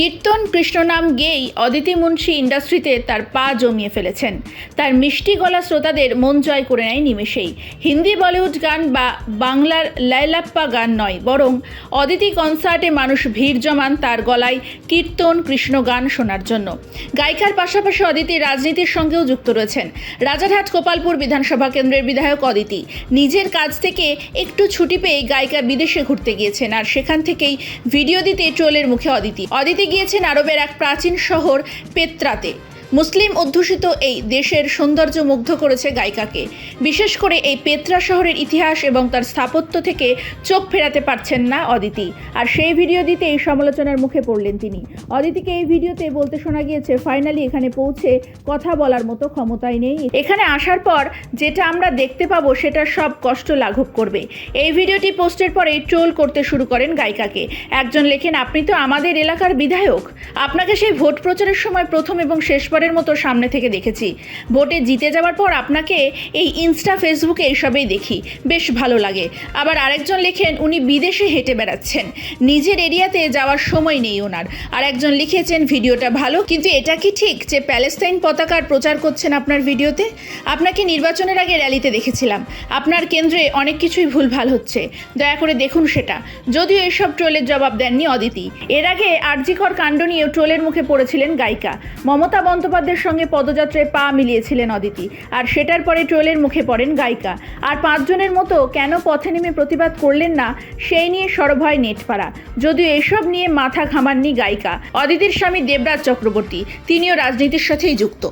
কীর্তন কৃষ্ণনাম গেয়েই অদিতি মুন্সি ইন্ডাস্ট্রিতে তার পা জমিয়ে ফেলেছেন। তার মিষ্টি গলা শ্রোতাদের মন জয় করে নেয় নিমেষেই। হিন্দি বলিউড গান বা বাংলার লাইলাপ্পা গান নয়, বরং অদিতি কনসার্টে মানুষ ভিড় জমান তার গলায় কীর্তন কৃষ্ণ গান শোনার জন্য। গায়িকার পাশাপাশি অদিতি রাজনীতির সঙ্গেও যুক্ত রয়েছেন। রাজারহাট গোপালপুর বিধানসভা কেন্দ্রের বিধায়ক অদিতি নিজের কাজ থেকে একটু ছুটি পেয়ে গায়িকা বিদেশে ঘুরতে গিয়েছেন, আর সেখান থেকেই ভিডিও দিতে ট্রোলের মুখে অদিতি। অদিতি গিয়েছেন আরবের এক প্রাচীন শহর পেত্রাতে। মুসলিম অধ্যুষিত এই দেশের সৌন্দর্য মুগ্ধ করেছে গায়িকাকে। বিশেষ করে এই পেত্রা শহরের ইতিহাস এবং তার স্থাপত্য থেকে চোখ ফেরাতে পারছেন না অদিতি। আর সেই ভিডিও দিতে এই সমালোচনার মুখে পড়লেন তিনি। অদিতিকে এই ভিডিওতে বলতে শোনা গিয়েছে, ফাইনালি এখানে পৌঁছে কথা বলার মতো ক্ষমতাই নেই। এখানে আসার পর যেটা আমরা দেখতে পাবো, সেটা সব কষ্ট লাঘব করবে। এই ভিডিওটি পোস্টের পরেই ট্রোল করতে শুরু করেন গায়িকাকে। একজন লেখেন, আপনি তো আমাদের এলাকার বিধায়ক। আপনাকে সেই ভোট প্রচারের সময় প্রথম এবং শেষবারের মতো সামনে থেকে দেখেছি। ভোটে জিতে যাওয়ার পর আপনাকে এই ইনস্টা, ফেসবুকে এইসবেই দেখি। বেশ ভালো লাগে। আবার আরেকজন লেখেন, উনি বিদেশে হেঁটে বেড়াচ্ছেন। নিজের এরিয়াতে যাওয়ার সময় নেই ওনার। আর একজন লিখেছেন, ভিডিওটা ভালো, কিন্তু এটা কি ঠিক যে প্যালেস্তাইন পতাকার প্রচার করছেন আপনার ভিডিওতে? আপনাকে নির্বাচনের আগে র্যালিতে দেখেছিলাম। আপনার কেন্দ্রে অনেক কিছুই ভুলভাল হচ্ছে। দয়া করে দেখুন সেটা। যদিও এসব ট্রোলের জবাব দেননি অদিতি। এর আগে আরজিকর কাণ্ড নিয়ে ট্রোলের মুখে পড়েছিলেন গায়িকা। মমতা বন্দ্যোপাধ্যায়ের সঙ্গে পদযাত্রায় পা মিলিয়েছিলেন অদিতি। আর সেটার পরে ট্রোলের মুখে পড়েন গায়িকা। আর পাঁচজনের মতো কেন পথে নেমে প্রতিবাদ করলেন না, সেই নিয়ে সরব হয় নেটপাড়া। যদিও এসব নিয়ে মাথা ঘামাননি গায়িকা। অদিতির স্বামী দেবরাজ চক্রবর্তী, তিনিও রাজনীতির সাথেই যুক্ত।